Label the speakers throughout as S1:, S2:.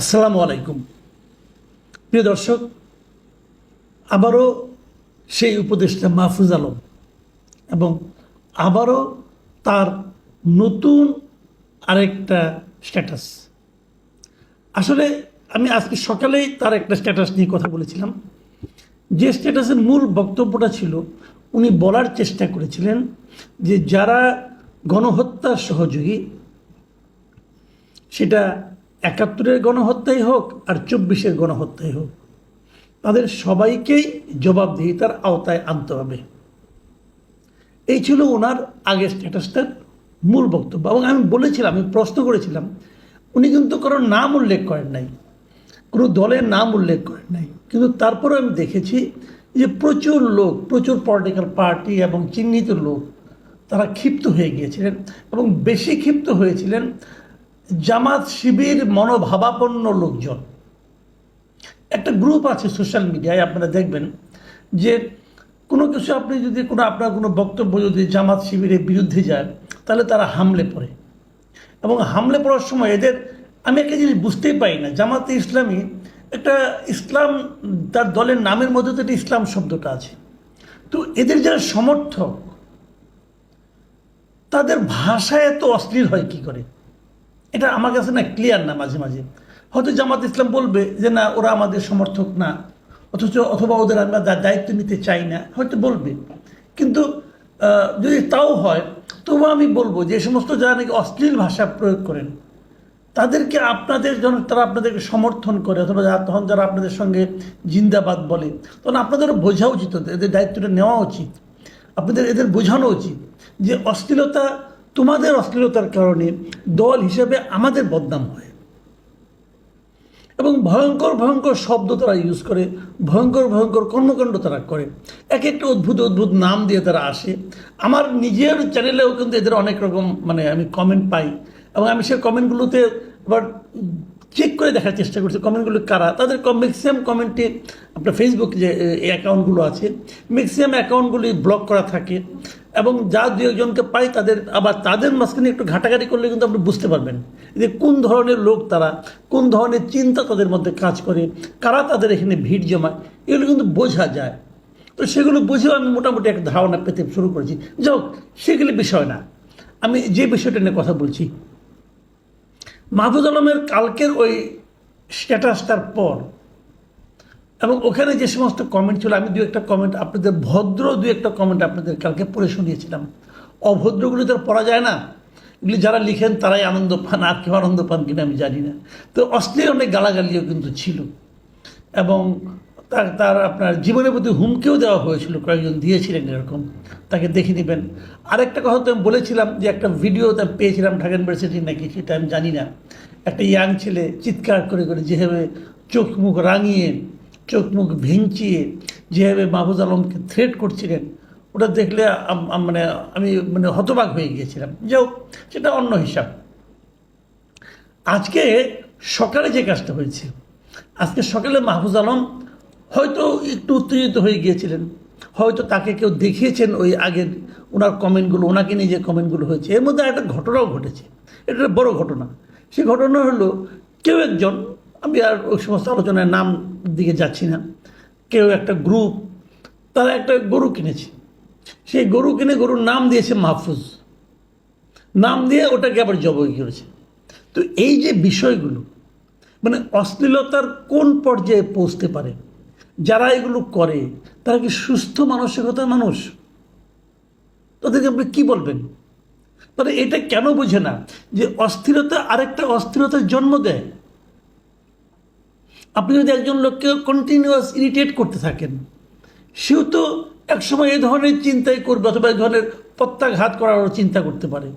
S1: আসসালামু আলাইকুম। প্রিয় দর্শক, আবারও সেই উপদেষ্টা মাহফুজ আলম এবং আবারও তার নতুন আরেকটা স্ট্যাটাস। আসলে আমি আজকে সকালেই তার একটা স্ট্যাটাস নিয়ে কথা বলেছিলাম। যে স্ট্যাটাসের মূল বক্তব্যটা ছিল, উনি বলার চেষ্টা করেছিলেন যে যারা গণহত্যার সহযোগী, সেটা একাত্তরের গণহত্যাই হোক আর চব্বিশের গণহত্যাই হোক, তাদের সবাইকেই জবাবদিহিতার আওতায় আনতে হবে। এই ছিল ওনার আগের স্ট্যাটাসটার মূল বক্তব্য। এবং আমি বলেছিলাম, আমি প্রশ্ন করেছিলাম, উনি কিন্তু কারোর নাম উল্লেখ করেন নাই, কোনো দলের নাম উল্লেখ করেন নাই। কিন্তু তারপরেও আমি দেখেছি যে প্রচুর লোক, প্রচুর পলিটিক্যাল পার্টি এবং চিহ্নিত লোক, তারা ক্ষিপ্ত হয়ে গিয়েছিলেন এবং বেশি ক্ষিপ্ত হয়েছিলেন জামাত শিবির মনোভাবাপন্ন লোকজন। একটা গ্রুপ আছে সোশ্যাল মিডিয়ায় আপনারা দেখবেন যে কোনো কিছু আপনি যদি কোনো আপনার কোনো বক্তব্য যদি জামাত শিবিরের বিরুদ্ধে যায়, তাহলে তারা হামলে পড়ে। এবং হামলে পড়ার সময় এদের, আমি একটা জিনিস বুঝতেই পারি না, জামাতে ইসলামী একটা ইসলাম, তার দলের নামের মধ্যে তো একটা ইসলাম শব্দটা আছে। তো এদের যারা সমর্থক, তাদের ভাষা এত অশ্লীল হয় কি করে? এটা আমার কাছে না ক্লিয়ার না মাঝে মাঝে। হয়তো জামাত ইসলাম বলবে যে, না, ওরা আমাদের সমর্থক না। অথচ, অথবা ওদের আমরা দায়িত্ব নিতে চাই না। হয়তো বলবে। কিন্তু যদি তাও হয়, তবুও আমি বলব যে সমস্ত যারা নাকি অশ্লীল ভাষা প্রয়োগ করেন, তাদেরকে আপনাদের যখন তারা আপনাদেরকে সমর্থন করে, অথবা তখন যারা আপনাদের সঙ্গে জিন্দাবাদ বলে, তখন আপনাদেরও বোঝা উচিত, এদের দায়িত্বটা নেওয়া উচিত। আপনাদের, এদের বোঝানো উচিত যে, অশ্লীলতা তোমাদের অশ্লীলতার কারণে দল হিসেবে আমাদের বদনাম হয়। এবং ভয়ঙ্কর ভয়ঙ্কর শব্দ তারা ইউজ করে, ভয়ঙ্কর ভয়ঙ্কর কর্মকাণ্ড তারা করে। এক একটা অদ্ভুত অদ্ভুত নাম দিয়ে তারা আসে। আমার নিজের চ্যানেলেও কিন্তু এদের অনেক রকম মানে আমি কমেন্ট পাই। এবং আমি সেই কমেন্টগুলোতে আবার চেক করে দেখার চেষ্টা করছি কমেন্টগুলো কারা? তাদের ম্যাক্সিমাম কমেন্টে আপনার ফেসবুক যে অ্যাকাউন্টগুলো আছে ম্যাক্সিমাম অ্যাকাউন্টগুলি ব্লক করা থাকে। এবং যা দু একজনকে পাই তাদের, আবার তাদের মাঝখানে একটু ঘাটাঘাটি করলে কিন্তু আপনি বুঝতে পারবেন যে কোন ধরনের লোক তারা, কোন ধরনের চিন্তা তাদের মধ্যে কাজ করে, কারা তাদের এখানে ভিড় জমায়, এগুলো কিন্তু বোঝা যায়। তো সেগুলো বুঝেও আমি মোটামুটি একটা ধারণা পেতে শুরু করেছি। যাই হোক, সেগুলি বিষয় না। আমি যে বিষয়টা নিয়ে কথা বলছি, মাহফুজ আলমের কালকের ওই স্ট্যাটাসটার পর এবং ওখানে যে সমস্ত কমেন্ট ছিল, আমি দু একটা কমেন্ট আপনাদের, ভদ্র দু একটা কমেন্ট আপনাদের কালকে পড়ে শুনিয়েছিলাম। অভদ্রগুলি তো পড়া যায় না। এগুলি যারা লিখেন, তারাই আনন্দ পান, আর কেউ আনন্দ পান কিনা আমি জানি না। তো অশ্লীল অনেক গালাগালিও কিন্তু ছিল। এবং তার তার আপনার জীবনের প্রতি হুমকিও দেওয়া হয়েছিল, কয়েকজন দিয়েছিলেন এরকম। তাকে দেখে নেবেন। আরেকটা কথা তো আমি বলেছিলাম যে একটা ভিডিও তা পেয়েছিলাম ঢাকা ইউনিভার্সিটি নাকি, সেটা আমি জানি না। একটা ইয়াং ছেলে চিৎকার করে করে যেভাবে চোখ মুখ রাঙিয়ে চোখ মুখ ভেঙচিয়ে যেভাবে মাহফুজ আলমকে থ্রেট করছিলেন, ওটা দেখলে মানে আমি মানে হতবাক হয়ে গিয়েছিলাম। হোক, সেটা অন্য হিসাব। আজকে সকালে যে কাজটা হয়েছে, আজকে সকালে মাহফুজ আলম হয়তো একটু উত্তেজিত হয়ে গিয়েছিলেন। হয়তো তাকে কেউ দেখিয়েছেন ওই আগের ওনার কমেন্টগুলো, ওনাকে নিয়ে যে কমেন্টগুলো হয়েছে। এর মধ্যে একটা ঘটনাও ঘটেছে। এটা বড় ঘটনা। সেই ঘটনা হলো, কেউ একজন আমি আর ওই সমস্ত আলোচনায় নাম দিকে যাচ্ছি না। কেউ একটা গ্রুপ তারা একটা গরু কিনেছে। সেই গরু কিনে গরুর নাম দিয়েছে মাহফুজ। নাম দিয়ে ওটাকে আবার জবই করেছে। তো এই যে বিষয়গুলো মানে অশ্লীলতার কোন পর্যায়ে পৌঁছতে পারে? যারা এগুলো করে, তারা কি সুস্থ মানসিকতার মানুষ? তাদেরকে আপনি কী বলবেন? তাহলে এটা কেন বোঝে না যে অস্থিরতা আরেকটা অস্থিরতার জন্ম দেয়? আপনি যদি একজন লোককে কন্টিনিউয়াস ইরিটেট করতে থাকেন, সেও তো একসময় এই ধরনের চিন্তাই করবে অথবা এই ধরনের প্রত্যাঘাত করারও চিন্তা করতে পারে।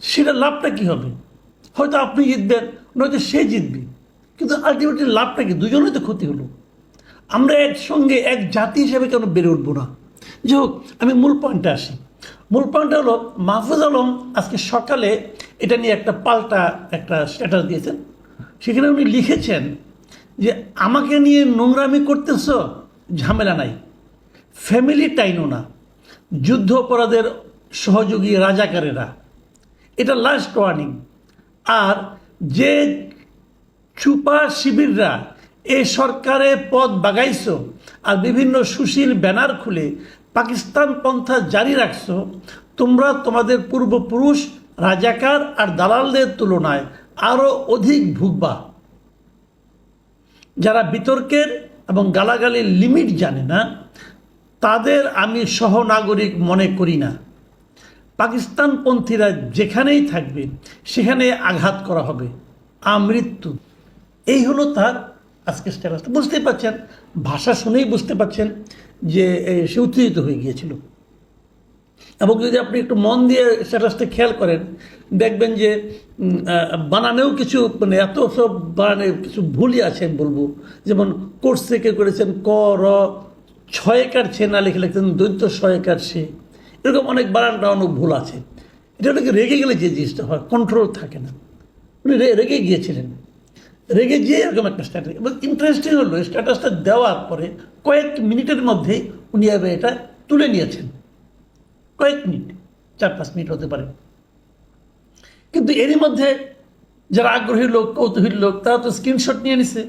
S1: সেটা লাভটা কি হবে? হয়তো আপনি জিতবেন, নয়তো সে জিতবে। কিন্তু আলটিমেটলি লাভটা কি? দুজনেই তো ক্ষতি হলো। আমরা একসঙ্গে এক জাতি হিসেবে কেন বেড়ে উঠবো না? যাই হোক, আমি মূল পয়েন্টে আসি। মূল পয়েন্টটা হলো, মাহফুজ আলম আজকে সকালে এটা নিয়ে একটা পাল্টা একটা স্ট্যাটাস দিয়েছেন। সেখানে উনি লিখেছেন যে আমাকে নিয়ে নোংরামি করতেছ, ঝামেলা নাই। ফ্যামিলি টাইনো না। যুদ্ধ অপরাধের সহযোগী রাজাকারেরা। এটা লাস্ট ওয়ার্নিং আর যে চুপা শিবিররা এ সরকারে পদ বাগাইছো আর বিভিন্ন সুশীল ব্যানার খুলে পাকিস্তান পন্থা জারি রাখছো, তোমরা তোমাদের পূর্বপুরুষ, রাজাকার আর দালালদের তুলনায় আরও অধিক ভুগবা। যারা বিতর্কের এবং গালাগালির লিমিট জানে না, তাদের আমি সহনাগরিক মনে করি না। পাকিস্তানপন্থীরা যেখানেই থাকবে, সেখানে আঘাত করা হবে। আমৃত্যু। এই হলো তার আজকে স্ট্যাটাস বুঝতেই পারছেন, ভাষা শুনেই বুঝতে পারছেন যে সে উত্তেজিত হয়ে গিয়েছিল। এবং যদি আপনি একটু মন দিয়ে স্ট্যাটাসটা খেয়াল করেন, দেখবেন যে বানানেও কিছু মানে এত সব বানানে কিছু ভুলই আছে আমি বলব। যেমন কোর্স থেকে করেছেন ক, র, ছয়কার ছে না লিখে লিখতেন দৈত্য ছয়কার সে। এরকম অনেক বানান টানানো ভুল আছে। এটা হলো কি রেগে গেলে যে জিনিসটা হয় কন্ট্রোল থাকে না। উনি রেগে গিয়েছিলেন। রেগে গিয়ে এরকম একটা স্ট্যাটাস এবং ইন্টারেস্টিং হলো স্ট্যাটাসটা দেওয়ার পরে কয়েক মিনিটের মধ্যেই উনি এটা তুলে নিয়েছেন। কয়েক মিনিট, চার পাঁচ মিনিট হতে পারে। কিন্তু এরই মধ্যে যারা আগ্রহী লোক কৌতূহলী লোক, তারা তো স্ক্রিনশট নিয়ে নিছে।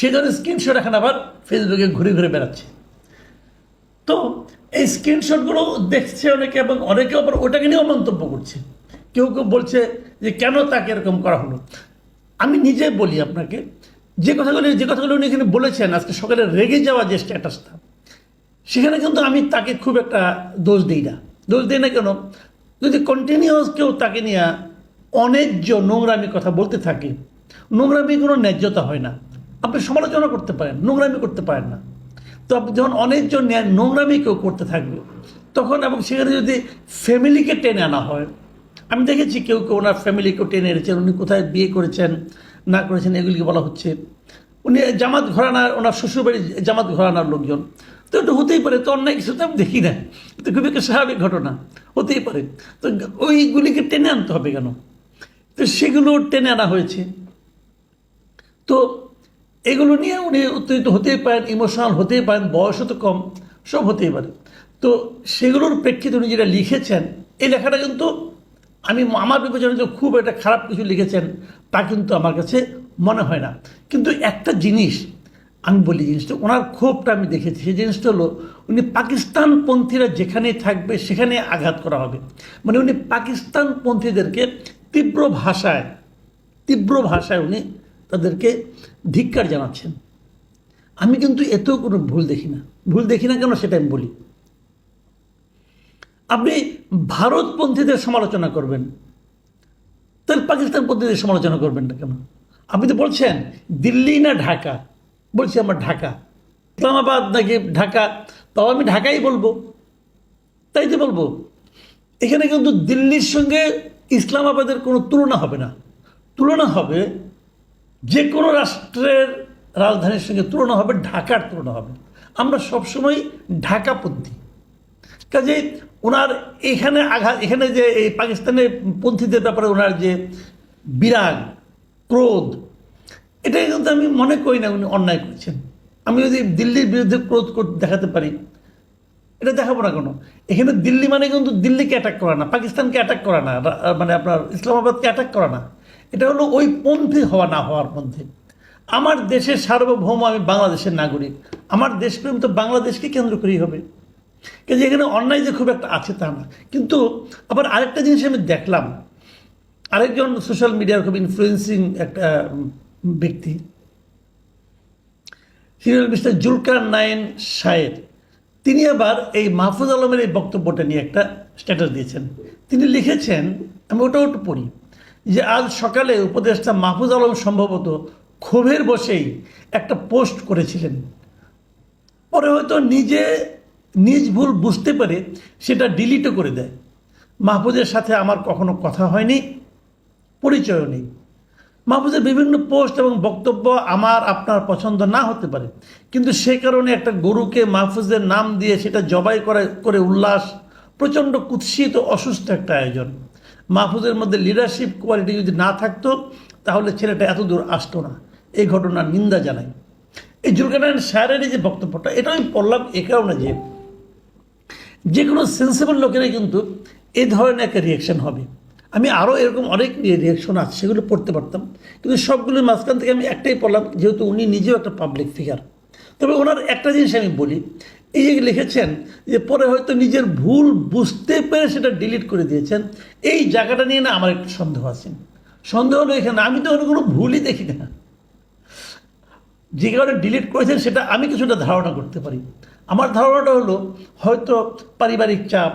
S1: সেই জন্য স্ক্রিনশট এখন আবার ফেসবুকে ঘুরে ঘুরে বেড়াচ্ছে। তো এই স্ক্রিনশটগুলো দেখছে অনেকে এবং অনেকে আবার ওটাকে নিয়েও মন্তব্য করছে। কেউ কেউ বলছে যে, কেন তাকে এরকম করা হলো? আমি নিজে বলি আপনাকে, যে কথাগুলো যে কথাগুলো উনি এখানে বলেছেন, আজকে সকালে রেগে যাওয়া যে স্ট্যাটাসটা সেখানে কিন্তু আমি তাকে খুব একটা দোষ দিই না। দোষ দিই না কেন? যদি কন্টিনিউয়াস কেউ তাকে নিয়ে অন্যায্য নোংরামি কথা বলতে থাকে, নোংরামি কোনো ন্যায্যতা হয় না। আপনি সমালোচনা করতে পারেন, নোংরামি করতে পারেন না। তো আপনি যখন অনেকজ নোংরামি কেউ করতে থাকবে, তখন এবং সেখানে যদি ফ্যামিলিকে টেনে আনা হয়, আমি দেখেছি কেউ কেউ ওনার ফ্যামিলিকেও টেনে এনেছেন, উনি কোথায় বিয়ে করেছেন, না করেছেন, এগুলিকে বলা হচ্ছে। উনি জামাত ঘরানার, ওনার শ্বশুরবাড়ি জামাত ঘরানার লোকজন। তো এটা হতেই পারে, তো অন্যায় কিছু তো আমি দেখি না। তো খুবই একটা স্বাভাবিক ঘটনা, হতেই পারে। তো ওইগুলিকে টেনে আনতে হবে কেন? তো সেগুলো টেনে আনা হয়েছে। তো এগুলো নিয়ে উনি উত্তেজিত হতেই পারেন, ইমোশনাল হতেই পারেন, বয়সও তো কম, সব হতেই পারে। তো সেগুলোর প্রেক্ষিতে উনি যেটা লিখেছেন, এই লেখাটা কিন্তু আমি, আমার বিবেচনা যে খুব একটা খারাপ কিছু লিখেছেন, তা কিন্তু আমার কাছে মনে হয় না। কিন্তু একটা জিনিস আমি বলি জিনিসটা, ওনার ক্ষোভটা আমি দেখেছি। সেই জিনিসটা হলো, উনি পাকিস্তানপন্থীরা যেখানেই থাকবে, সেখানে আঘাত করা হবে। মানে উনি পাকিস্তানপন্থীদেরকে তীব্র ভাষায় তীব্র ভাষায় উনি তাদেরকে ধিক্কার জানাচ্ছেন। আমি কিন্তু এতেও কোনো ভুল দেখি না। ভুল দেখি না কেন সেটা আমি বলি। আপনি ভারতপন্থীদের সমালোচনা করবেন। তাহলে পাকিস্তানপন্থীদের সমালোচনা করবেন না কেন আপনি তো বলছেন, দিল্লি না ঢাকা? বলছি আমার ঢাকা। ইসলামাবাদ নাকি ঢাকা? তাও আমি ঢাকাই বলব। তাই তো বলব। এখানে কিন্তু দিল্লির সঙ্গে ইসলামাবাদের কোনো তুলনা হবে না। তুলনা হবে যে কোনো রাষ্ট্রের রাজধানীর সঙ্গে তুলনা হবে, ঢাকার তুলনা হবে। আমরা সবসময় ঢাকাপন্থী কাজে ওনার এখানে আঘাত, এখানে যে এই পাকিস্তানের পন্থীদের ব্যাপারে ওনার যে বিরাগ, ক্রোধ এটা কিন্তু আমি মনে করি না উনি অন্যায় করছেন। আমি যদি দিল্লির বিরুদ্ধে ক্রোধ করতে দেখাতে পারি, এটা দেখাবো না কোনো। এখানে দিল্লি মানে কিন্তু দিল্লিকে অ্যাটাক করা না, পাকিস্তানকে অ্যাটাক করা না মানে আপনার ইসলামাবাদকে অ্যাটাক করা না। এটা হলো ওই পন্থী হওয়া না হওয়ার মধ্যে। আমার দেশের সার্বভৌম আমি বাংলাদেশের নাগরিক। আমার দেশপ্রেম তো বাংলাদেশকে কেন্দ্র করেই হবে। কিন্তু এখানে অন্যায় যে খুব একটা আছে তা না। কিন্তু আবার আরেকটা জিনিস আমি দেখলাম। আরেকজন সোশ্যাল মিডিয়ার খুব ইনফ্লুয়েন্সিং একটা ব্যক্তি। Serial mister Zulkarnain Sayer তিনি আবার এই মাহফুজ আলমের এই বক্তব্যটা নিয়ে একটা স্ট্যাটাস দিয়েছেন। তিনি লিখেছেন, আমি ওটাও একটু পড়ি, যে আজ সকালে উপদেষ্টা মাহফুজ আলম সম্ভবত ক্ষোভের বসেই একটা পোস্ট করেছিলেন। পরে হয়তো নিজে নিজ ভুল বুঝতে পারে সেটা ডিলিটও করে দেয়। মাহফুজের সাথে আমার কখনো কথা হয়নি, পরিচয়ও নেই। মাহফুজের বিভিন্ন পোস্ট এবং বক্তব্য আমার, আপনার পছন্দ না হতে পারে। কিন্তু সে কারণে একটা গরুকে মাহফুজের নাম দিয়ে সেটা জবাই করে করে উল্লাস, প্রচণ্ড কুৎসিত, অসুস্থ একটা আয়োজন। মাহফুজের মধ্যে লিডারশিপ কোয়ালিটি যদি না থাকতো, তাহলে ছেলেটা এত দূর আসতো না। এই ঘটনার নিন্দা জানাই। এই জুলকানায়ন স্যারের যে বক্তব্যটা, এটা আমি পড়লাম এ কারণে যে যে কোনো সেন্সিবল লোকেরাই কিন্তু এই ধরনের একটা রিয়েকশন হবে। আমি আরও এরকম অনেক রিয়েকশন আছে, সেগুলো পড়তে পারতাম। কিন্তু সবগুলোর মাঝখান থেকে আমি একটাই পড়লাম, যেহেতু উনি নিজেও একটা পাবলিক ফিগার তবে ওনার একটা জিনিস আমি বলি, এই যে লিখেছেন যে পরে হয়তো নিজের ভুল বুঝতে পেরে সেটা ডিলিট করে দিয়েছেন, এই জায়গাটা নিয়ে না আমার একটু সন্দেহ আছে। সন্দেহ হলো এখানে, আমি তো কোনো ভুলই দেখি না। যে কারণে ডিলিট করেছেন সেটা আমি কিছুটা ধারণা করতে পারি। আমার ধারণাটা হলো হয়তো পারিবারিক চাপ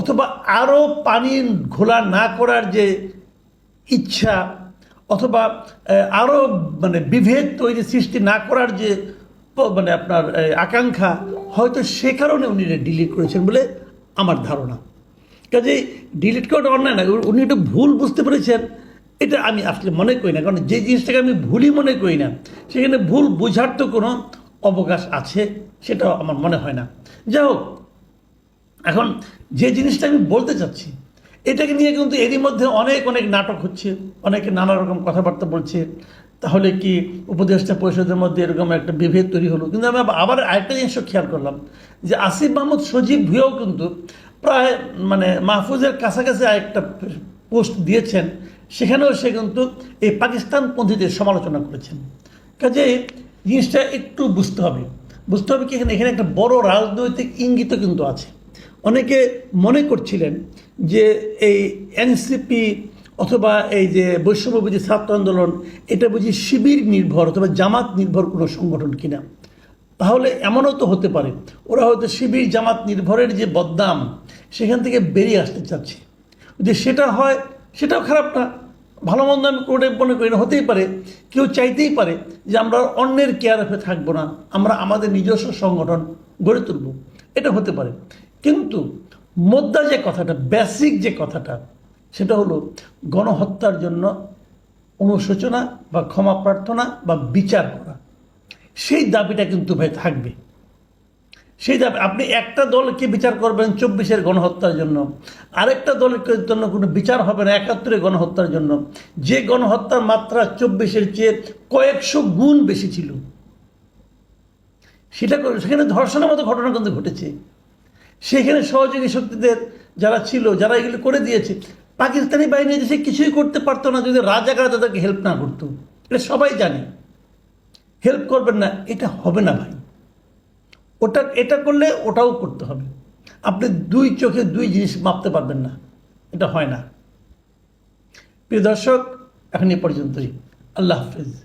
S1: অথবা আরও পানি ঘোলা না করার যে ইচ্ছা অথবা আরও মানে বিভেদ তৈরি সৃষ্টি না করার যে মানে আপনার আকাঙ্ক্ষা, হয়তো সে কারণে উনি ডিলিট করেছেন বলে আমার ধারণা। কাজেই ডিলিট করাটা অন্যায় না উনি একটু ভুল বুঝতে পেরেছেন, এটা আমি আসলে মনে করি না। কারণ যে জিনিসটাকে আমি ভুলই মনে করি না, সেখানে ভুল বোঝার তো কোনো অবকাশ আছে সেটাও আমার মনে হয় না। যাই হোক এখন যে জিনিসটা আমি বলতে চাচ্ছি, এটাকে নিয়ে কিন্তু এরই মধ্যে অনেক অনেক নাটক হচ্ছে, অনেকে নানা রকম কথাবার্তা বলছে। তাহলে কি উপদেষ্টা পরিষদের মধ্যে এরকম একটা বিভেদ তৈরি হলো? কিন্তু আমি আবার- আরেকটা জিনিসও খেয়াল করলাম, যে আসিফ মাহমুদ সজীব ভুয়েও কিন্তু প্রায় মানে মাহফুজের কাছাকাছি আরেকটা পোস্ট দিয়েছেন, সেখানেও সে কিন্তু এই পাকিস্তানপন্থীদের সমালোচনা করেছেন। কাজে জিনিসটা একটু বুঝতে হবে। বুঝতে হবে কি এখানে এখানে একটা বড় রাজনৈতিক ইঙ্গিতও কিন্তু আছে। অনেকে মনে করছিলেন যে এই এনসিপি অথবা এই যে বৈষম্যবিধি ছাত্র আন্দোলন, এটা বুঝি শিবির নির্ভর অথবা জামাত নির্ভর কোনো সংগঠন কিনা? তাহলে এমনও তো হতে পারে, ওরা হয়তো শিবির জামাত নির্ভরের যে বদনাম, সেখান থেকে বেরিয়ে আসতে চাচ্ছে। যদি সেটা হয়, সেটাও খারাপ না। ভালো মন্দ আমি কোনোটাই মনে করি না, হতেই পারে। কেউ চাইতেই পারে যে আমরা অন্যের কেয়ার অফে থাকব না, আমরা আমাদের নিজস্ব সংগঠন গড়ে তুলব। এটা হতে পারে। কিন্তু মোদ্দা যে কথাটা বেসিক যে কথাটা, সেটা হলো গণহত্যার জন্য অনুশোচনা বা ক্ষমা প্রার্থনা বা বিচার করা। সেই দাবিটা কিন্তু ভাই থাকবে। সেই দাবি আপনি একটা দলকে বিচার করবেন চব্বিশের গণহত্যার জন্য? আরেকটা দলের জন্য কোনো বিচার হবে না একাত্তরের গণহত্যার জন্য? যে গণহত্যার মাত্রা চব্বিশের চেয়ে কয়েকশো গুণ বেশি ছিল। সেটা সেখানে ধর্ষণের মতো ঘটনা কিন্তু ঘটেছে। সেখানে সহযোগী শক্তিদের যারা ছিল, যারা এগুলো করে দিয়েছে, পাকিস্তানি বাহিনী দেশে কিছুই করতে পারতো না, যদি রাজাকারা তাদেরকে হেল্প না করতো। এটা সবাই জানে। হেল্প করবেন না, এটা হবে না ভাই। ওটা, এটা করলে ওটাও করতে হবে। আপনি দুই চোখে দুই জিনিস মাপতে পারবেন না। এটা হয় না। প্রিয় দর্শক, এখন এ পর্যন্তই। আল্লাহ হাফেজ।